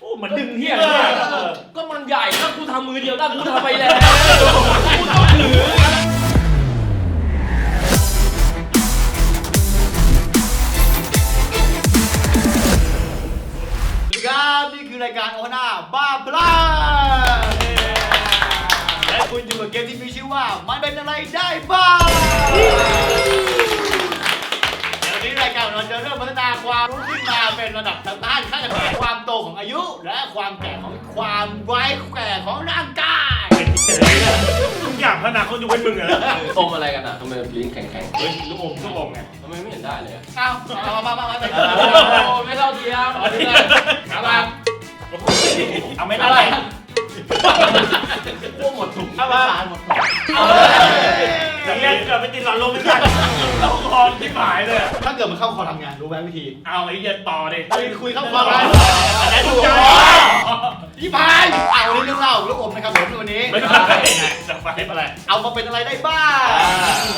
โอ้มันดึงเฮียเลยเนี่ยเออก็มันใหญ่ถ้ากูทำมือเดียวได้กูทำไปแล้วกูต้องถือสวัสดีครับนี่คือรายการโอฮาน่าบ้าพลังและคุณอยู่กับเกมที่มีชื่อว่ามันเป็นอะไรได้บ้างเดี๋ยววันนี้รายการของเราจะเริ่มพัฒนาความรู้ขึ้นมาเป็นระดับต้านขั้นต่างความโตของอายุ และความแก่ของความไว้แก่ของร่างกายทุกอย่างพัฒนาคนยกเว้นมึงอะนะอมอะไรกันอะทำไมลิ้นแข็งเฮ้ยลูกอมลูกอมไงๆทำไมไม่เห็นได้เลยอะเอ้ามามามามามาโอ้ไม่เท่าเทียมครับครับเอาไม่อะอะไรไรพวกหมดถุงเอามาหมดแต่เรี ยนเกิดไปติดหลอดลมไม่ได้เราคอที่หายเลยถ้าเกิดมันเข้าคอทำงานรู้ไหมวิธีเอาไอ้เหี้ยต่อดิคุยคุยเข้าคอกันอันนั้นถูกใจพี่พายเอาเรื่องเล่าลูกอมนะครับผมในวันนี้ไม่ใช่จะไปอะไรเอามาเป็นอะไรได้บ้าง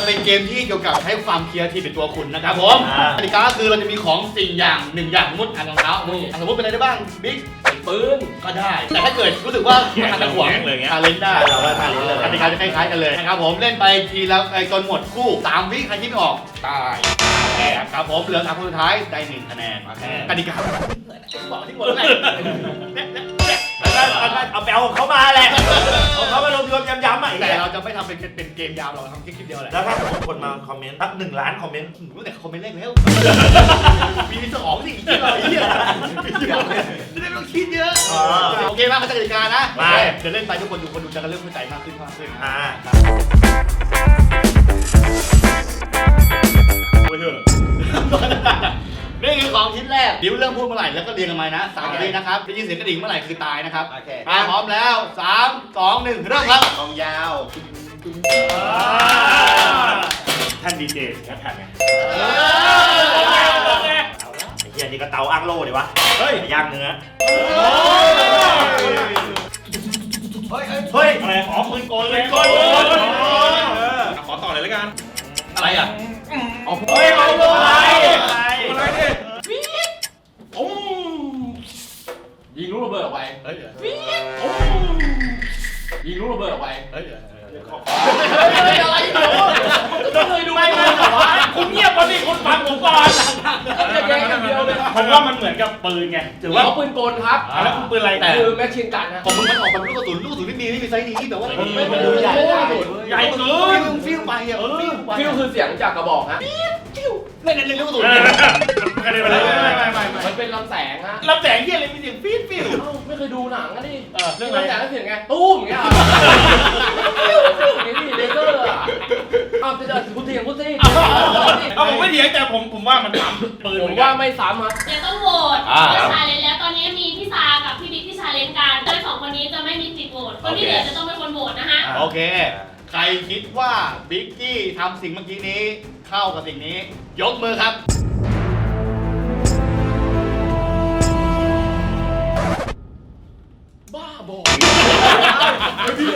เป็นเกมที่เกี่ยวกับใช้ความเคียร์ที่เป็นตัวคุณนะครับผมกติกาก็คือเราจะมีของสิ่งอย่างหนึ่งอย่างมมติอันรองเท้านี่อะสมมติเป็นอะไรได้บ้างบิ๊ก ป็นปืนก็ได้ แต่ถ้าเกิดรู้สึกว่ามันอาจจะหวงทาเลนได้เราก็ทาเลนเลยกติกาจะคล้ายๆกันเลยนะครับผมเล่นไปทีละไอ้จนหมดคู่สามวิใครที่ไม่ออกตายแพ้ครับผมเหลือสามคนสุดท้ายได้หนึ่งคะแนนกติกาบอกที่หมดเลย เอาเอาไปเอาของเขามาแหละเอาเขามารวมรวมๆย้ำๆอะแต่เราจะไม่ทำเป็นเป็นเกมยาวเราทำคลิปเดียวแหละแล้วถ้าสมมติคนมาคอมเมนต์สักหนึ่งล้านคอมเมนต์รู้แต่คอมเมนต์แรกแล้ว มีสมองสิอีกที่เราไอ้เหี้ยจะได้ไม่ต้องคิดเยอะโอเคมากเข้าใจกติกานะเดี๋ยวเล่นไปทุกคนดูคนดูจะเริ่มเข้าใจมากขึ้นมากขึ้นอ่าโอ้ยเถอะ นี่คือของชิ้นแรกเดี๋ยวเริ่มพูดเมื่อไหร่แล้วก็เรียงกันมานะสามวินะครับได้ยินเสียงกระดิ่งเมื่อไหร่คือตายนะครับโอเคมาพร้อมแล้วสามสองหนึ่งเริ่มครับกองยาวท่านดีเจแคทแพดไงไอ้เหี้ยนี่ก็เตาอ้างโล่ดิวะ เฮ้ยย่างเนื้อ เฮ้ยเฮ้ยเฮ้ยอะไรอ๋อปืนกลเลยกลขอต่อเลยแล้วกัน อะไรอะเฮ้ยเอาเลย อะไรดิยิงลูกระเบิดออกไปเฮ้ยยิงลูกระเบิดออกไปเฮ้ยอะไรไม่เคยดูไม่ไม่คุณเงียบก่อนดิคุณฟังผมก่อนจะแย่งกันเดียวเลยผมว่ามันเหมือนกับปืนไงถือว่าเขาปืนกลครับแล้วคุณปืนอะไรแต่คือแมชชีนกันนะของมึงมันออกมาเป็นลูกกระสุนลูกกระสุนไม่มีไม่มีไซส์นี้แต่ว่าไม่ไม่ดูใหญ่ใหญ่ใหญ่เกินฟิวไปอะฟิวไปฟิวคือเสียงจากกระบอกฮะ เล่นเล่นลูกกระสุนกระเด็นไปเลยไม่ไม่ไม่มันเป็นลำแสงฮะลำแสงเหี้ยอะไรมีเสียงฟีดฟีดเอ้าไม่เคยดูหนังอะดิเออเรื่องลำอะไรแสงแล้วเสียงไงตู้มอย่างเงี้ยนี่นี่เลเซอร์อะอ้าวจะคุณเถียงคุณสิเอาผมไม่เถียงแต่ผมผมว่ามันทำปืนผมว่าไม่ซ้ำฮะเดี๋ยวต้องโหวตอ่าชาเลนจ์แล้วตอนนี้มีพี่ซากับพี่บิ๊กที่ชาเลนจ์กันโดยสองคนนี้จะไม่มีสิทธิ์โหวตคนที่เหลือจะต้องเป็นคนโหวตนะฮะโอเค ใครคิดว่าบิ๊กกี้ทำสิ่งเมื่อกี้นี้ เข้ากับสิ่งนี้ ยกมือครับ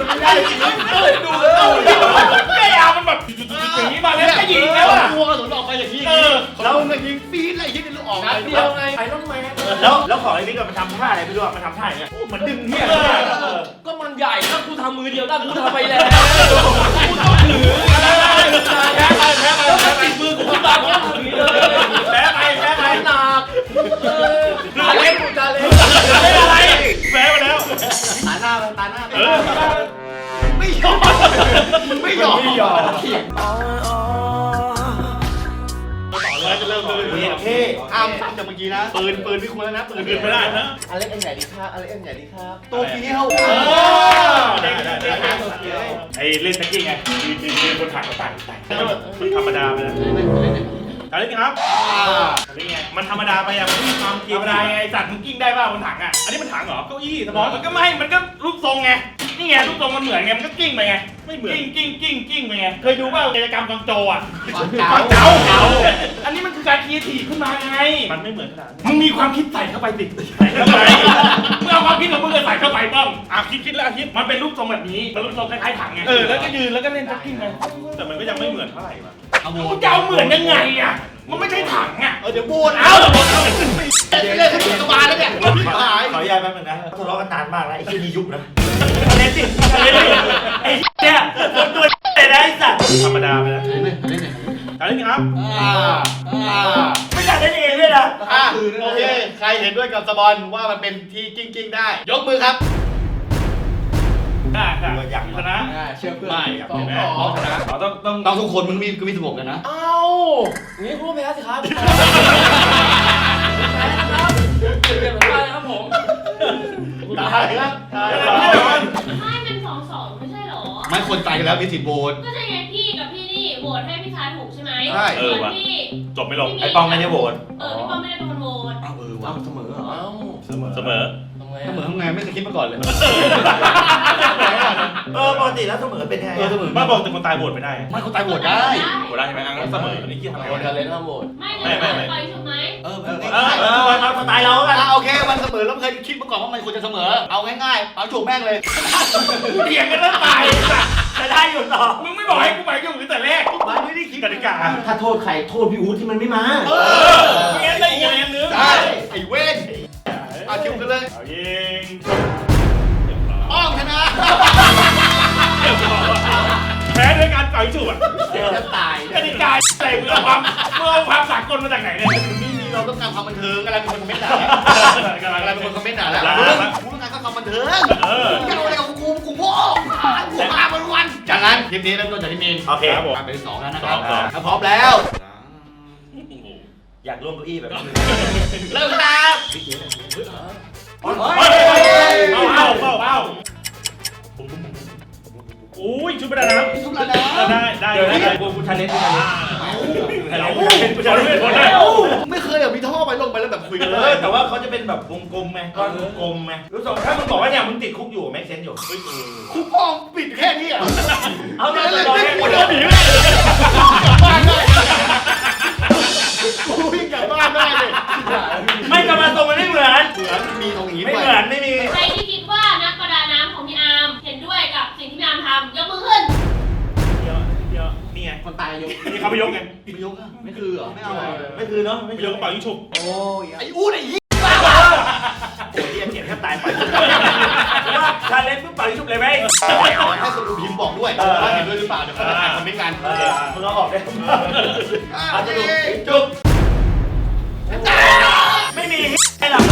ไม่ได้จริงเอ้ยดูเลยแม่ยามันแบบอย่างนี้มาแล้วก็ยิงแล้วอะกลัวกระสุนออกไปอย่างนี้เออแล้วมันยิงปีนอะไรยิงกันลูกออกนัดเดียวไงไอรอนแมนแล้วแล้วของไอ้นี่ก็มันทำท่าอะไรไม่รู้มันทำท่าอย่างเงี้ยมันดึงเหี้ยก็มันใหญ่ถ้ากูทำมือเดียวได้กูทำไปแล้วกูต้องถือแพ้ไปแพ้ไปแล้วแพ้ไปติดมือกูตามแค่ถือเลยแพ้ไปแพ้ไปหนักเออจาเล่นกูจาเล่นอะไรแพ้ไปแล้ว หน้ามันตาหน้าเออไม่ยอมไม่ยอมไม่ยอมต่อเลยจะเริ่มเลยเฮ้ยเท่อ้ามซ้ำจากเมื่อกี้นะปืนปืนไม่ควรแล้วนะปืนปืนไม่ได้นะอเล็กเอ็นใหญ่ดีครับอเล็กเอ็นใหญ่ดีครับตัวเกี้ยวไอ้เล่นตะกี้ไงยืนยืนบนถังก็ต่ไต่มันธรรมดาไปแล้ว ตอนนี้ครับตอนนี้ไง มันธรรมดาไปอะมันไม่มีความธรรมดาไงสัตว์มันกิ้งได้ป่ะบนถังอะอันนี้มันถังเหรอ เก้าอี้สมองมันก็ไม่ มันก็รูปทรงไง นี่ไงรูปทรงมันเหมือนไง มันก็กิ้งไปไง ไม่เหมือน กิ้งกิ้งกิ้งกิ้งไปไง เคยดูว่ากิจกรรมกองโจอะเก่าเก่าเก่าอันนี้มันคือการคีทีขึ้นมาไง มันไม่เหมือนขนาดมึงมีความคิดใส่เข้าไปดิใส่เข้าไปมึงเอาความคิดของมึงใส่เข้าไปบ้างอะคิดคิดแล้วคิด มันเป็นรูปทรงแบบนี้ มันรูปทรงคล้ายๆถังไง เออ แล้วก็ยืนแล้วก็เล่นจ็อกกิ้งไปแต่มันก็ยังไม่เหมือนเท่าไหร่ว่ะ เอาโหวมึงจะเอาเหมือนยังไงอะ มันไม่ใช่ถังอะ เออเดี๋ยวโหวตเอาเดี๋ยวเล่นขึ้นสบายแล้วเนี่ยหายขออนุญาตแป๊บนึงนะทะเลาะกันนานมากแล้วไอ้ที่นี่ยุบนะเล่นสิเล่นสิไอ้เนี่ยคนตัวแต่ได้สัตว์ธรรมดาไปแล้วเล่นเลยเล่นเลยการเล่นครับอ่าอ่าไม่อยากเล่นเองเลยนะ อะโอเค ใครเห็นด้วยกับสปอนว่ามันเป็นที่กิ้งกิ้งๆได้ ยกมือครับ ได้ได้อยากชนะเชื่อเพื่อนไม่อยากเป็นแม่อ๋อ๋ออชนะเราต้องต้องต้องทุกคนมึงมีก็มีสมองกันนะ เอ้างี้คุณก็แพ้สิครับ แพ้ครับเปลี่ยนไปนะครับผมตายครับตายไม่เป็นสองสองไม่ใช่เหรอ ไม่คนตายกันแล้วมีสิทธิ์โหวตก็ใช่ไงพี่กับพี่นี่โหวตให้พี่ชายถูกใช่ไหมใช่ส่วนพี่จบไม่ลง ไอ้ป้องไม่ได้โหวตเออพี่ป้องไม่ได้เป็นคนโหวตอ้าวเออว่ะเอ้าเสมอเหรอเอ้าเสมอ เสมอทำไงถ้าเหมือนทำไงไม่เคยคิดมาก่อนเลยเออปก ติแล้วเสมอเป็นยังไงเออเสมอบ้าบอกแต่คนตายโหวตไม่ได้ไม่คนตายโหวตได้โหวตได้ใช่ไหมงั้นเสมออันนี้คิดทำไงโหววะตกันเลยนะโหวตไม่เลยปล่อยถูกไหมเออเออเออเออเอาสไตล์เรากันอะโอเคมันเสมอแล้วเคยคิดมาก่อนว่ามันควรจะเสมอ เอาง่ายๆเอาถูกแม่งเลยเถียงกันแล้วตายจะได้อยู่ต่อมึงไม่บอกให้กูไปกูอยู่ตั้งแต่แรกมันไม่ได้คิดกติกาถ้าโทษใครโทษพี่อู๊ดที่มันไม่มาเอเอออไม่งั้นได้อีกคะแนนนึงใช่ไอ้เว้นเอาคิวกันเลยเอายิงอ้อมชนะ แพ้ด้วยการต่อยฉุบอะจะตายกติกาอะไรมึงเอาความมึงเอาความสากลมาจากไหนเนี่ยนี่นี่เราต้องการความบันเทิงอะไรเป็นคนคอมเมนต์ด่าแล้วกำลังอะไรเป็นคนคอมเมนต์ด่าแล้วแล้วกูต้องการความบันเทิงเออมึงจะเอาอะไรกับกูกูโง่กูมาวันวันจากนั้นทีมนี้เริ่มต้นจากที่มีนโอเคครับผมมาเป็นสองแล้วนะครับสองถ้าพร้อมแล้วอยากร่วมเก้าอี้แบบนี้เริ่มครับเฮ้ยเอาเอาเอาเอาอุ้ยชุดประดาน้ำทุกแล้วนะได้ได้เดี๋ยวได้นะได้กูกูทันเน็ตกูทันเน็ตเราขอรู้เหตุผลได้ไม่เคยแบบมีท่อไปลงไปแล้วแบบคุยกันเอเลอยแต่ว่าเขาจะเป็นแบบวงกลมไหมก้อนวงกลมไหมรู้สึกถ้ามึงบอกว่าเนี่ยมึงติดคุกอยู่แม็กเซนอยู่คุกพ่อปิดแค่นี้อะเอาเดิเดินนเลเลยยไม่ไม่กูกูเดิเดินนหหนีนีไม่ได้กูวิ่งกลับบ้านได้กูวิ่งกลับบ้านได้เลยไม่กลับมาตรงมันไม่เหมือนเหมือนมีตรงนี้ไม่ด้วยเหมือนไม่มีใครที่ ที่พี่อาร์มทำยกมือขึ้น เดี๋ยวเดี๋ยวนี่ไงคนตายยกนี่เขาไปยกไงไม่ยกอะไม่คือเหรอ ไม่เอาไม่คือเนาะไปไม่ยกกระเป๋ายิงฉุบโอ้ยไอ้อู้ไอ้ยี่โอ้ยเจ็บแทบตายไปว่าชาเลนจ์ปุ๊บปล่อยชุบเลยไหม ให้คนดูพิมพ์บอกด้วยว่าเห็นด้วยหรือเปล่า เดี๋ยวเขาจะอ่านคอมเมนต์กันเออมึงเอาออกได้อาจจะดูจุบไม่มีไอ้หลัง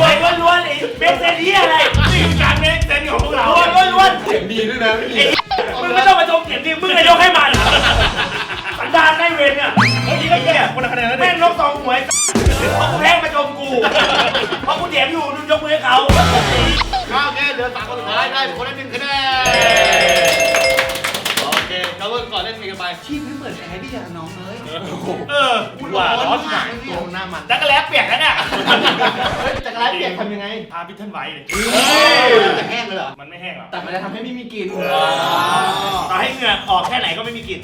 รวยล้วนล้วนไอ้เบสเซนที่อะไรนี่คือการเมคเซนของพวกเราล้วนล้วนล้วนเสียงดีด้วยนะพี่มึงไม่ต้องมาชมเสียงดีมึงเลยยกให้มันสันดานได้เวรเนี่ยเมื่อกี้ก็แก่คนละคะแนนแล้วแม่ดิงนกสองหวยเพราะกูแพ้มาชมกูเพราะกูเถียงอยู่ดูยกมือให้เขาข้าวแค่เหลือสามคนสุดท้ายได้คนละหนึ่งคะแนน อนเล่นกันไปชีพไม่เหมือนแอร์ดี้อะน้องเอ้ยเออว่าร้อนหนักโหน้ามันจักรแล้เปียกแล้วเนี่ยเฮ้ยจักรยานเปียกทำยังไงพาพิทเทิลไว้เลยจะแห้งเลยเหรอ มันไม่แห้งหรอกแต่มันจะทำให้ไม่มีกลิ่นต่อให้เหงื่อออกแค่ไหนก็ไม่มีกลิ่น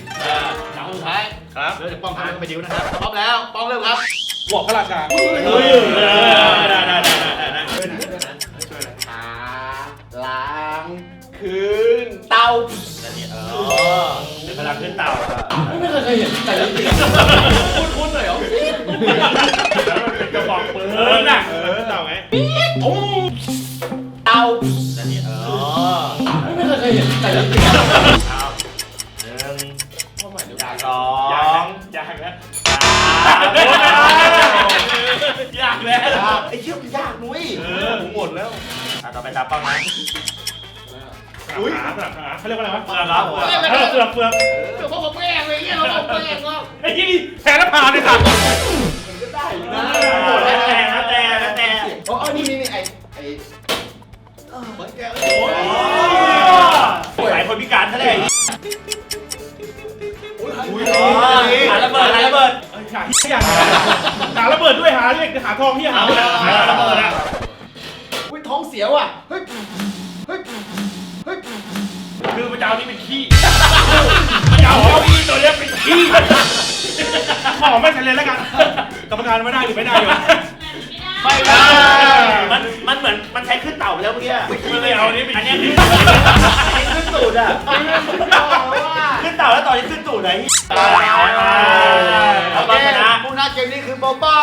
สามคนสุดท้ายครับเดี๋ยวจะป้องกันไปดิวนะครับพร้อมแล้วป้องเริ่มครับบอกพระราชาเฮ้ยได้ได้ได้ได้ได้หาล้างคืนเตาเออเดี๋ยวพ ลังขึ้นเต่าไม่เคยเคยเห็นแต่จริงๆคุ้นๆเลยเหรอแล้วมันเป็นกระบอกปืนน่ะเออเต่าไงเตาเออไม่เคยเคยเห็นแต่จริงเอาหนึ่งๆเข้าใหม่ดูสออยากงอยากแล้วสามอยากแล้ว ไอ้เชี่ยมันยากนุ้ยเออ ผมหมดแล้วอะต่อไปตาป้องนะ อุ้ยขาสลับขาเขาเรียกว่าอะไรวะเปลือกครับเออเปลือกเปลือกเดี๋ยวพวกผมแม่งเลยเนี่ยเราบอกแม่งว่าไอ้ที่นี่แพ้แล้วผ่านเลยค่ะได้อยู่นะแล้วแต่แล้วแต่แล้วแต่โอ้นี่นี่นี่ไอไอเหมือนแกโอ้ยสายคนพิการเขาเลยอุ้ยหาระเบิดหาระเบิดหาที่อย่างหาระเบิดด้วยหาเรียกหาทองที่หาหาระเบิดอะอุ้ยท้องเสียวอะเฮ้ยเฮ้ยเฮ้ย คือพระเจ้านี่เป็นขี้พระเจ้าเอาอีตัวเนี้ยเป็นขี้ขอไม่ทันเลยแล้วกันกรรมการไม่ได้หรือไม่ได้อยู่ไม่ไม่ได้ได้มันมันเหมือนมันใช้ขึ้นเต่าไปแล้วเมื่อกี้ไม่เอาอันนี้เป็นอันนี้ขี้อันนี้ขึ้นสูตรอะว่าขึ้นนเต่าแล้วต่อจะขึ้นตูดไหนโอเอาเคบ้างชนะผู้ชนะเกมนี้คือโบบ้า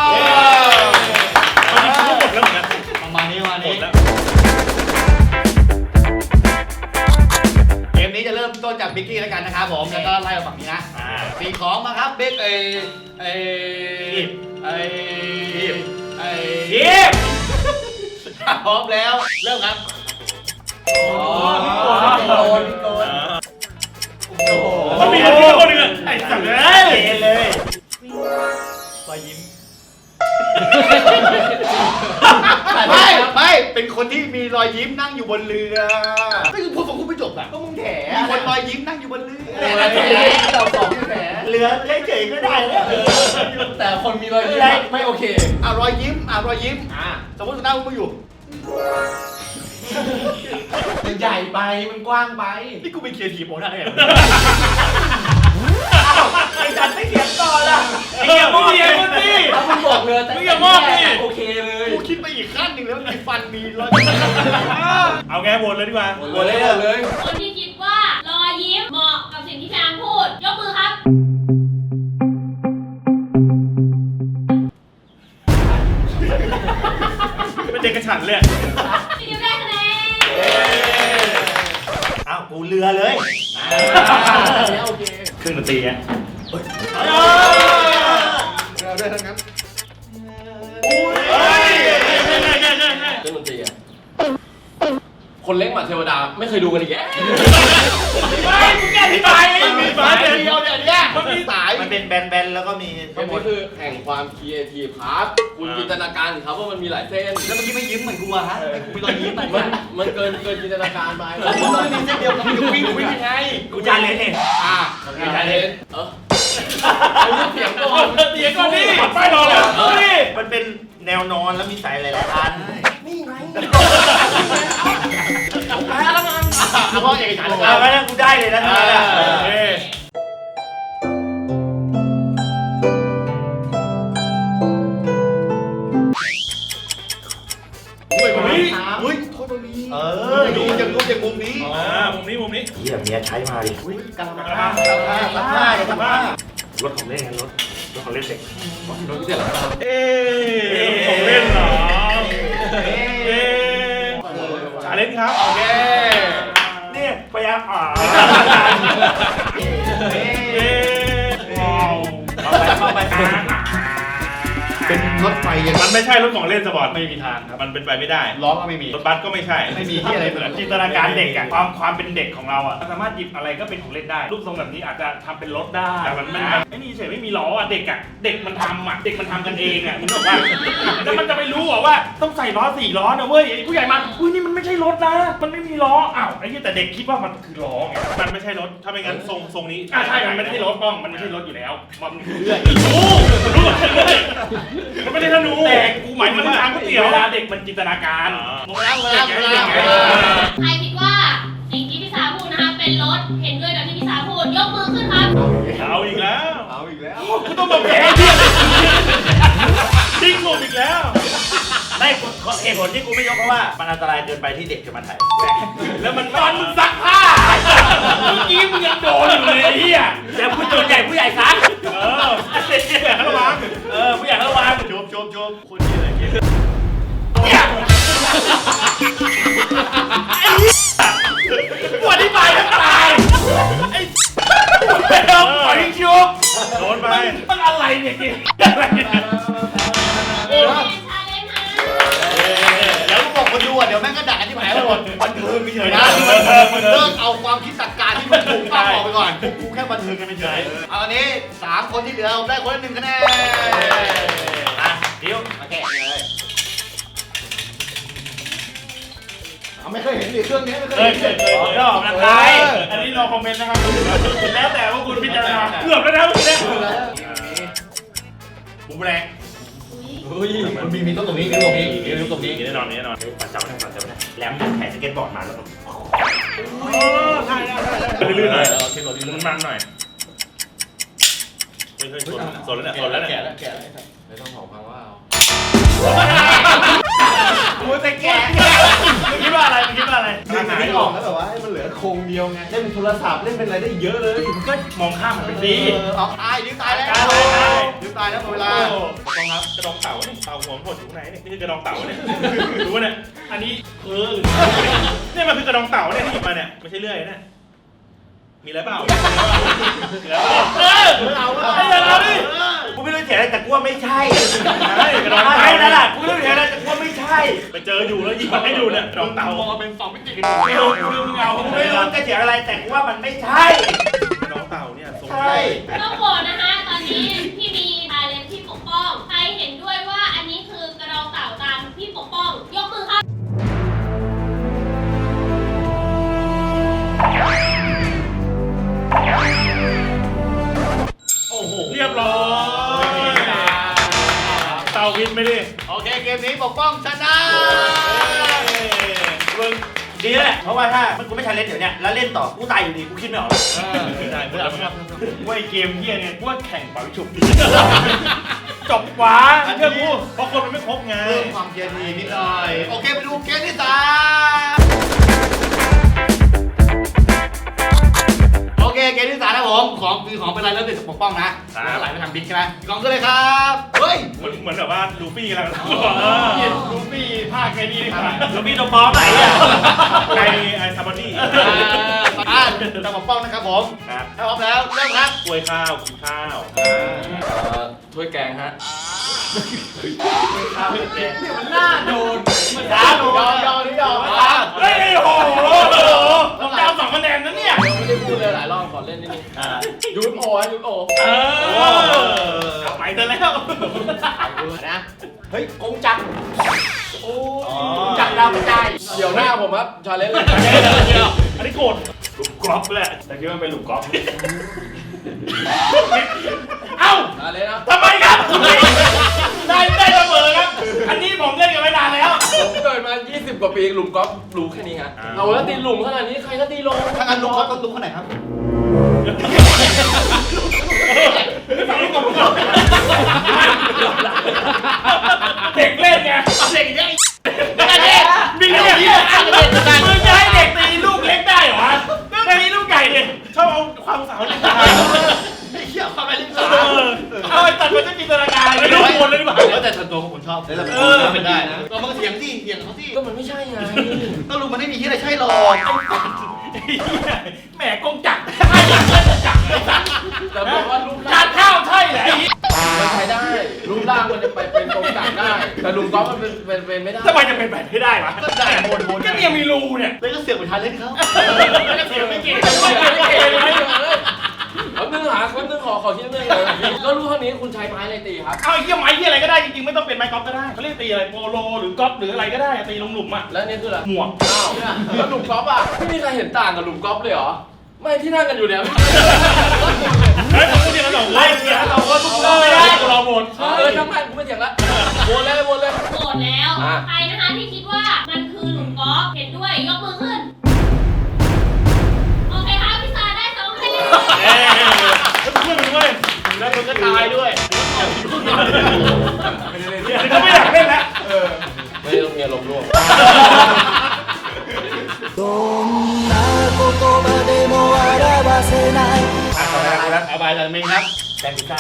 ตอนนี้กูก็หมดแล้วเหมือนกันประมาณนี้ประมาณหมนี้ บิ๊กกี้แล้วกันนะครับผม แล้วก็ไล่มาฝั่งนี้นะอ่าสีของมาครับบิ๊กเอเอเอเอทีบพร้อมแล้ว เริ่มครับอ๋อพี่โกนพี่โกนอ๋อมันมีอันนี้คนหนึงอะไอ้สัตว์เอ้ยเทเลยรอยยิ้ม ไม่ไม่เป็นคนที่มีรอยยิ้มนั่งอยู่บนเรือไม่คือพูดของคุณไม่จบอะก็มึงแถมีคนรอยยิ้มนั่งอยู่บนเรือเราสองแผลเหลือเฉยๆก็ได้แล้วแต่คนมีรอยยิ้มไม่โอเคอะรอยยิ้มอะรอยยิ้มอะสมมติหน้ามึงอยู่มันใหญ่ไปมันกว้างไปนี่กูเป็นเคียร์ทีโมได้ไง ไอ้จันไม่เถียงต่อละไอ้เหี้ยมอดเลยมึงดิถ้ามึงบอกเลยแต่มึงอย่ามอบดิโอเคเลยกูคิดไปอีกขั้นหนึ่งแล้วมีฟันมีรอยเอาไงโหวตเลยดีกว่าหมดเลยหมดเลยคนที่คิดว่ารอยยิ้มเหมาะกับสิ่งที่พี่อาร์มพูด ยกมือครับ เป็นเด็กกระฉันเลยพี่ดิวได้คะแนน อ้าวกูเรือเลย โอเค เครื่องดนตรีอะเราด้วยทั้งนั้นเฮ้ยเนี่ยเนี่ยเนี่ยเนี่ยเนี่ยเล่นดนตรีอะคนเล่นหมาเทวดาไม่เคยดูกันอีกแยะไม่มึงอธิบายไอ้มีสาสายยเดีเดียยววเนี่ยเนี่ยมันมีสายมันเป็นแบนๆแล้ว ก็มีเกมนี้คือแห่งความครีเอทีฟครับคุณจินตนาการสิครับว่ามันมีหลายเส้น แล้วเมื่อกี้ไม่ยิ้มเหมือนกูอะฮะกูมีรอยยิ้มมัมันนมันเกินเกินจินตนาการไปแล้วกูไม่มีเส้นเดียวกันอยู่วิ่งวิ่งยังไงกูจานเลยเนี่ยอะไม่ใช่เล่นเออเอาเรื่องเสียงก่อนเดี๋ยวก่อนดิไม่รอเลยเฮ้ยมันเป็นแนวนอนแล้วมีสายหลายๆอันเอาพ่อเอกฉันท์คเอารับไว้นะกูได้เลยนะทีนี้โอเคอุ้ เอเอออดูดีจากรูปจากมุมนี้อ่ามุมนี้มุมนี้เหี้ยเมียใช้มาดิอุ้ยกำลังกำลังกำลังกำลังกำลังกำลังรถของเล่นไงรถรถของเล่นเด็กรถที่เจ็ดแล้วครับเอ๊ะของเล่นเหรอเอ๊เอ๊ะะชาเลนจ์ครับโอเคเนี่ยพยายามอ่าเอ๊เอ๊ะะว้าวเอาไปเอาไปอ่า เป็นรถไฟยังมันไม่ใช่รถของเล่นสปอร์ตไม่มีทางครับมันเป็นไปไม่ได้ล้อก็ไม่มีรถบัสก็ไม่ใช่ไม่มีที่อะไรเหมือนจินตนาการเด็กอะความความเป็นเด็กของเราอะสามารถหยิบอะไรก็เป็นของเล่นได้ รูปทรงแบบนี้อาจจะทำเป็นรถได้แต่มันมันไม่มีเฉยไม่มีล้ออะเด็กอะเด็กมันทำอะเด็กมันทำกันเองอะมึงบอกว่าแล้วมันจะไปรู้เหรอว่าต้องใส่ล้อสี่ล้อนะเว้ยไอ้ผู้ใหญ่มาอุ้ยนี่มันไม่ใช่รถนะ มันไม่มีล้ออ้าวไอ้เหี้ยแต่เด็กคิดว่ามันคือล้อไงมันไม่ใช่รถถ้าไม่งั้นทรงทรงนี้อ่าใช่มันไม่ใช่รถป้องมันไม่ใช่รถอยู่แล้วมันคือเรื่อยรู้รู้หมดเลยมันไม่ได้ธนูแต่กูหมายถึงว่าทางก๋วยเตี๋ยวเวลาเด็กมันจินตนาการหมดแล้วหมดแล้วหมดแล้วใครคิดว่าสิ่งที่พี่สาพูดนะคะเป็นรถเห็นด้วยกับที่พี่สาพูดยกมือขึ้นครับเอาอีกแล้วเอาอีกแล้วกูต้องมาแพ้เนี่ยดิ้งหลบอีกแล้ว ไม่เหตุผลที่กูไม่ยกเพราะว่ามันอันตรายเกินไปที่เด็กจะมาถ่ายแล้วมันตอนมึงซักผ้าเมื่อกี้มึงยังโดนอยู่เลยไอ้เฮียแล้วผู้ใหญ่ผู้ใหญ่ซักเออเด็กๆระวังเออผู้ใหญ่ระวังชมชมชมคนนี้เลยเนี่ยกูอธิบายทั้งตายไอ้เออปล่อยชุบโดนไปมันอะไรเนี่ยกิอะไร คนดูอะเดี๋ยวแม่งก็ด่าที่หายไปหมดบันเทิงเฉยๆนะมันเลิกเอาความคิดตรรกะที่มันถูกต้องออกไปก่อนพวกกูแค่บันเทิงกันเฉยๆเอาอันนี้สามคนที่เหลือได้คนละหนึ่งคะแนนอะเดี๋ยวมาแกะเลยไม่เคยเห็นดิเครื่องนี้ไม่เคเคยยเห็นเคยเคยเคยออกกำลังกายอันนี้รอคอมเมนต์นะครับ แล้วแต่ว่าคุณพิจารณาเกือบแล้วนะเมื่อกี้เนี่ยผมแรงอุ๊ยเฮ้ยมันมีมีต้นตรงนี้มีตรงนี้มีตรงนี้แน่นอนแน่นอนปัดจับได้ปัดจับได้แหลมแขนสเก็ตบอร์ดมาแล้วก็ใช่ได้ได้ลื่นๆหน่อยเออเทคโนโลยีมันมันหน่อยเฮ้ยเฮ้ยสนแล้วเนี่ยสนแล้วเนี่ยแกะแล้วแกะแล้วไม่ต้องของพังว่าเอากูจะแกะมึงคิดว่าอะไรมึงคิดว่าอะไรนึกไม่ออกแล้วแบบว่าให้มันเหลือคโครงเดียวไงเล่นเป็นโทรศัพท์เล่นเป็นอะไรได้เยอะเลยมันก็มองข้ามมันไปสิเออเอาตายลิ้วตายแล้ว ตายตายตายลิ้วตายแล้วหมดเวลาโอ้ต้องครับกระดองเต่าเนี่ยเต่าหัวมันโผล่อยู่ข้างในเนี่ยนี่คือกระดองเต่าเนี่ยรู้ปะเนี่ยอันนี้เออเนี่ยมันคือกระดองเต่าเนี่ยที่หยิบมาเนี่ยไม่ใช่เลื่อยนะมีอะไรเปล่ามีอะไรเปล่าเออเอาไอ้เรื่องเราดิกูไม่รู้เสียอะไรแต่กูว่าไม่ใช่ใช่กระดองใช่เต่าแล้วล่ะกูไม่รู้เสียอะไรแต่กูว่าไม่ใช่ ไปเจออยู่แล้วหยิบมาให้ดูเนี่ยกระดองเต่ามองเป็นสองมิติกันไม่รู้คือมึงเอากูไม่รู้จะเสียอะไรแต่กูว่ามันไม่ใช่กระดองเต่าเนี่ยทรงใช่ต้องโหวตนะคะตอนนี้พี่มีทาเลนพี่ ปกป้อง ใครเห็นด้วยว่าอันนี้คือกระดองเต่าตามพี่ปกป้อง ยกมือครับ โอ้โหเรียบร้อยเต่าวินไปดิโอเคเกมนี้ปกป้องชนะมึงดีแล้วแหละเพราะว่าถ้ามันกูไม่ทันเล่นเดี๋ยวเนี้ยแล้วเล่นต่อกูตายอยู่ดีกูคิดไม่ออกไม่ได้ไม่ได้ไม่ได้ว่าไอ้เกมเฮียเนี่ยกูว่าแข่งเป่าฉุบดี จบกว่าเชื่อกูเพราะคนมันไม่ครบไง เพิ่มความเพียรดีนิดหน่อย โอเค ไปดูเกมที่สาม เคเกมที่สามนะผมของคือของเป็นอะไรเริ่มติดปกป้องนะไหลไปทางบิ๊กใช่ไหมกองก็เลยครับเฮ้ยเหมือนเหมือนแบบว่าลูฟี่กำลังเกียรลูฟี่ภาคแค่นี้ดีกว่าแล้วมีตัวปลอมไหนอะไอไอซาบอดี้อ่าจะปกป้องนะครับผมครับถ้าพร้อมแล้วเริ่มครับกล้วยข้าวกินข้าวถ้วยแกงฮะหน้าโดนมันช้าดูยอมยอมนี่ยอมเฮ้ยโอ้โห ลยหลายรอบขอเล่นนิดนึงยูนโอฮะยูนโอเออไปซะแล้ว นะ เฮ้ยกงจักรโอ้จักรดาวกระจายเดี๋ยวหน้าผมครับชาเลนจ์เลยอันนี้โกรธหลุมกรอบแหละแต่คิดว่าเป็นหลุมกรอบเอ้าชาเลนจ์นะทำไมครับได้ได้เสมอครับ อันนี้ผมเล่นกันไม่นานแล้ว ผมเกิดมา 20 กว่าปีหลุมกอล์ฟรู้แค่นี้ฮะอ่าเอาแล้วตีหลุมขนาดนี้ใครก็ตีลง ถ้างั้นลุงเขาต้องลุงคนไหนครับ เด็กเล่นไงเด็กยังเด็กมีเด็กมึงจะให้เด็กตีลูกเล็กได้เหรอวะต้องตีลูกใหญ่ดิชอบเอาความสาวเล่นมาไอ้เหี้ยความเป็นลิงสาเอาไอ้ตัดมันจะจินตนาการไม่รู้คนเลยดีกว่าแล้วแต่ส่วนตัวของผมชอบแล้วแต่ผมชอบเป็นได้นะเรามาเถียงที่เถียงเขาที่ก็มันไม่ใช่ไงก็ลุงมันไม่มีที่อะไรใช่หรอกแหมกงจัก รูปร่างมันจะไปเป็นกงจักรได้ แต่หลุมกอล์ฟมันเป็นเป็นเป็นไม่ได้ทำไมจะเป็นแบบไม่ได้วะก็ได้โมนโมนก็เนี่ยมีรูเนี่ยเลยก็เสือกไปทานเล่นเขาก็เสียไม่เก่งไม่เก่งไม่เก่งไม่เก่งเลยเอานึงหาคนนึงขอขอคิดนึงเลยแล้วรู้เท่านี้คุณใช้ไม้อะไรตีครับ เอาไอ้เหี้ยไม้ที่อะไรก็ได้จริงๆไม่ต้องเป็นไม้กอล์ฟก็ได้เขาเรียกตีอะไรโปโลหรือกอล์ฟหรืออะไรก็ได้ตีลงหลุมอะแล้วนี่คืออะไรหมวกอ้าวแล้วหลุมกอล์ฟอะไม่มีใครเห็นต่างกับหลุมกอล์ฟเลยเหรอ ไม่ที่นั่งกันอยู่เนี่ยเฮ้ยผมก็เรียนแล้วเหรอไล่เสียเราก็ทุกเรื่องไม่ได้เราหมดเออช่างมันกูไม่เถียงละวนเลยวนเลยโหวตแล้วอะใครนะคะที่คิดว่ามันคือหลุมกอล์ฟเห็นด้วยยกมือขึ้น โอเคครับพี่ซาได้สองคะแนนเอ้ยเพื่อนมันด้วยแล้วมึงก็ตายด้วยเขาไม่อยากเล่นแล้วไม่ต้องมีอารมณ์ร่วม เอาไปจากเมงครับแซนพิซซ่า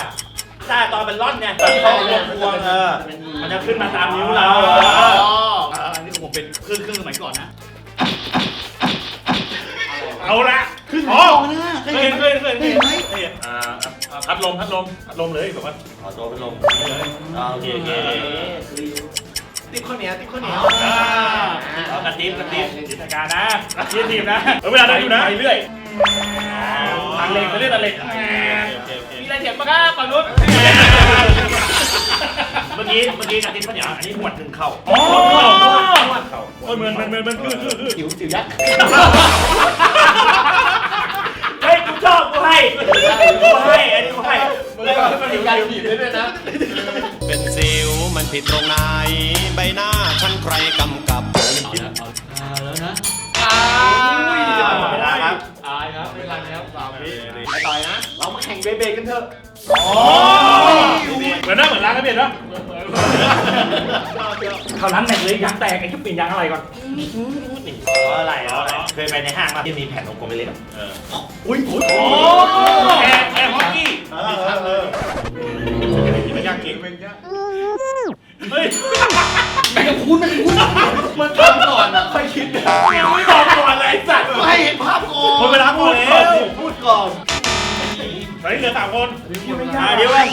ซ่าตอนเป็นร่อนเนี่ยตอนเขาลงพวงเออมันจะขึ้นมาตามนิ้วเราอ๋ออันนี้ผมเป็นเครื่องเครื่องสมัยก่อนนะ เอาละขึ้นอ๋อนะเคยเห็นเคยเห็นเคยเห็นเคยเห็นอ่าพัดลมพัดลมพัดลมเลยแบบว่าขอตัวเป็นลมอ่าโอเคโอเค ติ๊บข้าวเหนียวติ๊บข้าวเหนียวเอากระติ๊บกระติ๊บจินตนาการนะทีทีมนะเออเวลาเดินอยู่นะไปเรื่อยทางเล็กไปเรื่อยทางเล็กมีอะไรเถียงปะครับฝั่งนู้นเมื่อกี้เมื่อกี้กระติ๊บข้าวเหนียวอันนี้หวดหนึ่งเข่าอ๋อหวดเข่าโอ้ยเหมือนเหมือนเหมือนเหมือนคือคือคือจิ๋วจิ๋วยักษ์เฮ้ยกูชอบกูให้กูให้อันนี้กูให้ มึงก็มีการบีบได้ด้วยนะ เป็นสิวมันผิดตรงไหน ใบหน้าฉันใครกำกับอ่าหมดเวลาครับอายครับไม่ทันครับสามวิไปต่อยนะ เรามาแข่งเบเบกันเถอะอ๋อเหมือนนะเหมือนร้านกระเบียดนะเท่านั้นแม่งเลยยางแตกไอ้ที่เปลี่ยนยางอะไรก่อนอ๋ออะไรอ๋ออะไรเคยไปในห้างมาที่มีแผ่นวงกลมเล็กๆอะอุ้ยอุ้ยโอ้แอ มันจะคุ้นมันจะคุ้นมันทำก่อนอะค่อยคิดนะไม่บอกก่อนเลยสัตว์ไม่เห็นภาพก่อนหมดเวลาหมดแล้ว พูดก่อนตอนนี้เหลือสามคนอ่าเดี๋ยวกัน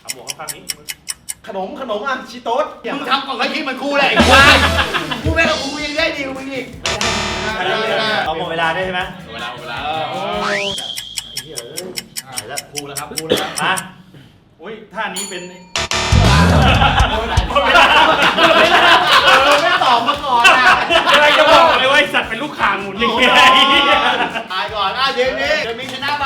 เอาหมวกข้างนี้ขนมขนมอะชิโต๊ดมึงทำก่อนค่อยคิดเหมันกูแหละไอ้ควายกูแม่กับกูยังได้ดีกว่ามึงอีกเอาหมดเวลาได้ใช่ไหมหมดเวลาหมดเวลาอ่าแล้วครูแล้วครับครูแล้วครับมาอุ้ยท่านี้เป็น ไม่ตอบมาก่อนอะอะไรจะบอกเลยว่าไอ้สัตว์เป็นลูกข่างหมุนอย่างเงี้ยตายก่อนอะเดี๋ยวนี้เดี๋ยวมีชนะไป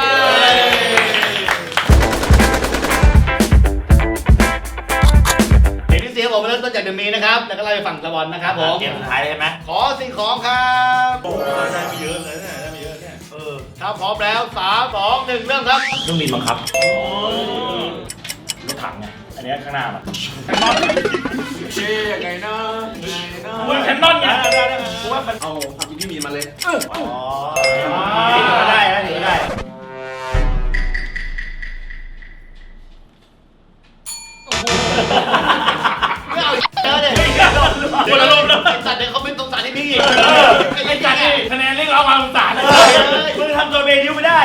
เกมที่เสียผมเริ่มต้นจากเดอะมีนะครับ แล้วก็ไล่ไปฝั่งตะวันนะครับผม เกมสุดท้ายเลยใช่ไหมขอสิ่งของครับโอ้ได้ไม่เยอะเลยนะได้ไม่เยอะเนี่ยเออถ้าพร้อมแล้วสามสองหนึ่งเริ่มครับเครื่องบินบังคับรถถังไงอั นนี้ข้างหน้ามันเชี่ยไงนะไงนะอุ้ยแคนนอนไงกูว่ามันเอาทำที่มีมาเลยอ๋อถือว่าได้นะถือว่าได้ไม่เอาเจอเลยคนละลมแล้วไอ้สัตว์เนี่ยเขาเป็นตรงสารที่พี่อีกไอ้จัดนี่คะแนนเรียกร้องความสงสารเลยมึงทำตัวเบดิวไม่ได้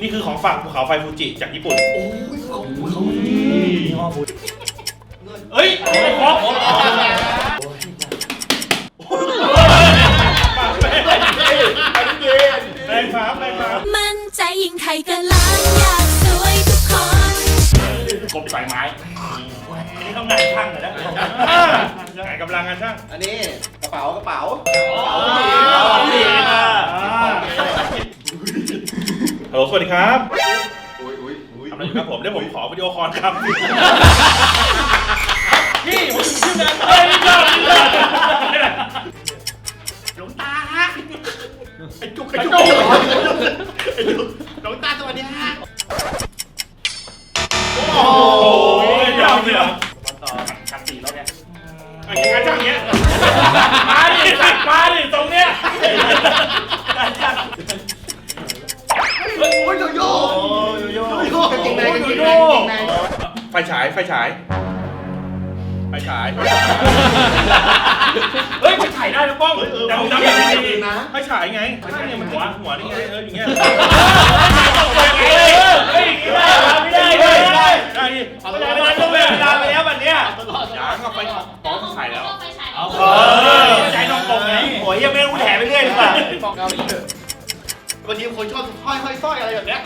นี่คือของฝากภูเขาไฟฟูจิจากญี่ปุ่นยี่ห้อฟูจิเฮ้ยไม่พอแรงฟ้าแรงฟ้ามั่นใจยิ่งไทยกันล้านอยากสวยทุกคนกบใส่ไม้นี่ต้องงานช่างเลยนะงานกำลังงานช่าง อันนี้กระเป๋ากระเป๋า ขอวิดีโอคอลครับ ฟฉายไฟฉาย ไฟฉาย เฮ้ยมันถ่ายได้หรือเปล่าแต่ผมจำไม่ได้ดีนะไฟฉายไงไฟฉายเนี่ยมันหัวหัวนี่ไงเอออย่างเงี้ยเฮ้ยไม่ได้ไม่ได้ไม่ได้ได้ดิเวลาเวลาต้องเวลาไปแล้ววันเนี้ยยางก็ไฟป้องฉายแล้วไปฉายเอาเออใจน้องกงไงโอ้ยยังไม่รู้แถไปเรื่อยดีกว่า วันนี้คนชอบห้อยห้อยสร้อยอะไรแบบเนี้ย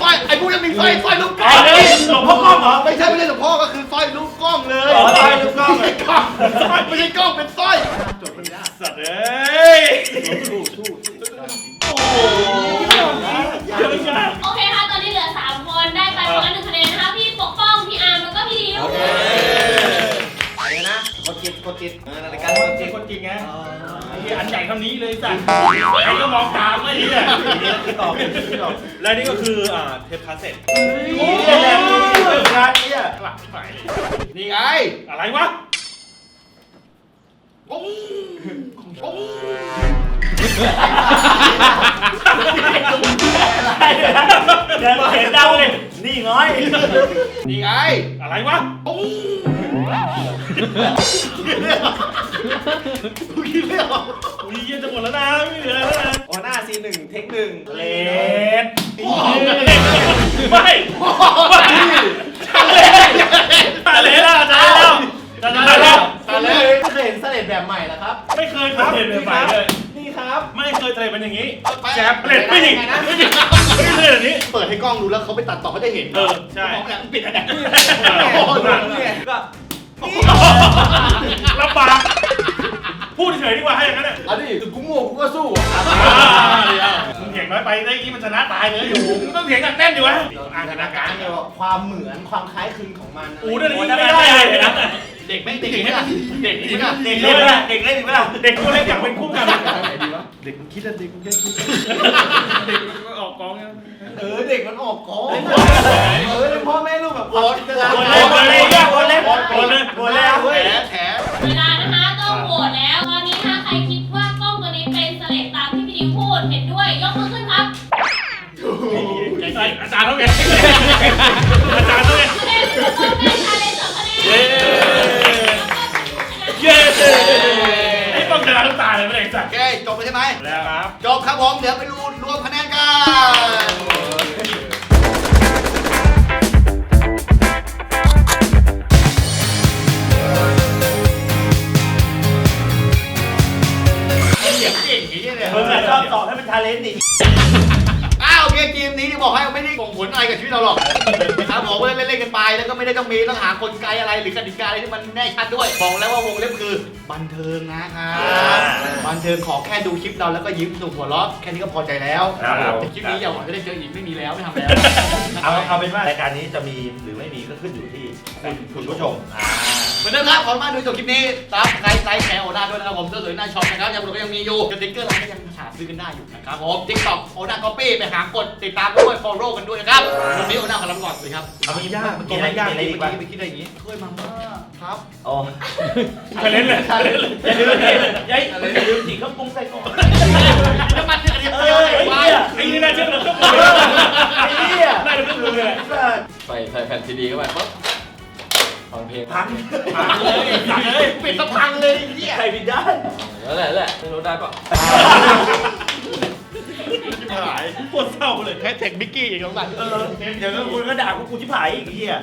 สร้อยไอ้พวกนี้มีสร้อยสร้อยลูกกล้อ๋อองเลยหลวงพ่อกล้องเหรอ ไม่ใช่ไม่ใช่หลวงพ่อก็คือสร้อยลูกกล้องเลยอ๋อสร้อยลูกกล้องไม่ใช่กล้องไม่ใช่กล้องเป็นสร้อยสัตว์เอ้ยโอเคค่ะตอนนี้ จิตกดจิตเออรายการกดจิตกดจิตไงไอ้อันใหญ่เท่านี้เลยสัตว์ใครก็มองตามไม่ดีอะคิดออกคิดออกและนี่ก็คืออ่าเทปคาสเซ็ตนี่แหละงานนี้อะหลักไปนี่ไงอะไรวะปุ้งปุ้งเดินเห็นเดาเลยนี่ง้อยนี่ไงอะไรวะปุ้ง กูคิดไม่ออกอุ้ยเยี่ยจะหมดแล้วนะไม่เหลือแล้วนะโอหน้าซีหนึ่งเทคหนึ่งเลนไม่ทะเลทะเลแล้วทะเลแล้วทะเลแล้วตาเลยไม่เคยเห็นเสลดแบบใหม่เหรอครับ ไม่เคยครับเห็นเป็นไฟเลยนี่ครับ ไม่เคยทะเลเป็นอย่างนี้แจ๊บเล่นไม่ดิไม่ดิไม่เคยแบบนี้ เปิดให้กล้องดูแล้วเขาไปตัดต่อเขาจะเห็นเออใช่มองแบบปิดอะไรโอ้โหก็ ลำบากพูดเฉยดีกว่าให้อย่างนั้นอะเอาดิถึงกูโง่กูก็สู้อะมึงเถียงน้อยไปได้ยี่มันชนะตายเลยอยู่มึงต้องเถียงกันแน่นอยู่วะอ่านธนาการเกี่ยวกับความเหมือนความคล้ายคลึงของมันอูนั่นนี่ไม่ได้เลยนะ เด็กไม่เด็กไม่ได้เด็กเด็ไม่กได้เด็กเล่นไหมล่ะเด็กเล่นอีกไหมล่ะเด็กตัวเล็กอยากเป็นคู่กันไหนดีวะเด็กมันคิดอะเด็กมันแค่คิดเด็กมันออกกองเนี่ยเออเด็กมันออกกองเออเล่นพ่อแม่ลูกแบบโคตรบนเลยบนเลยบนเลยบนเลยบนเลยแถแถเวลานะคะต้องโหวตแล้วตอนนี้ถ้าใครคิดว่ากล้องตัวนี้เป็นสเลตตามที่พี่ดิวพูดเห็นด้วยยกมือขึ้นครับอาจารย์ต้องไงอาจา จบครับผมเดี๋ยวไปรู้ กลไกอะไรหรือกติกาอะไรที่มันแน่ชัดด้วย บอกแล้วว่าวงเล็บคือบันเทิงนะครับบันเทิงขอแค่ดูคลิปเราแล้วก็ยิ้มสนุกหัวเราะแค่นี้ก็พอใจแล้วครับผม แต่คลิปนี้อย่าหวังจะได้เจออีกไม่มีแล้วไม่ทำแล้วเอาเอาเป็นว่ารายการนี้จะมีหรือไม่มีก็ขึ้นอยู่ที่คุณคุณผู้ชมอ่าเหมือนเดิมครับขอบคุณมากดูจบคลิปนี้ตามใครไลค์แชร์โอด้าด้วยนะครับผมเสื้อสวยหน้าช็อปนะครับยังก็ยังมีอยู่สติ๊กเกอร์เราก็ยังหา ซื้อกันได้อยู่นะครับผมทิกตอกโอด้าคอปปี้ไปหากดติดตามด้วย follow กันด้วยนะครับวันนี้โอด้าขอลาไปก่อนสวัสดีครับเอามียากมีอะไรมีอะไรอีกบ้างไปคิดอะไรอย่างงี้ถ้วยมาม่าครับโอ้ทะเลนเลยทะเลนเลยอย่าลืมดิอย่าอย่าลืมจิกเครื่องปรุงใส่ก่อนน้ำมันเนี่ยอันนี้เอเปรี้ยวอเลยไอ้ว้าเหี้ยไอ้นี่น่าเชื่อถือต้องไอ้เหี้ยน่าจะต้องดูเลยใส่ใส่แผ่นซีดีเข้าไปปั๊บ ฟังเพลงพังสั่งเลยปิดสะพังเลยไอ้เหี้ยใครผิดได้นั่นแหละนั่นแหละไม่รู้ได้เปล่าหายปวดเศร้าเลยแฮชแท็กมิกกี้อีกแล้วกันเออเดี๋ยวก็คุณก็ด่ากูกูชิบหายอีกไอ้เหี้ย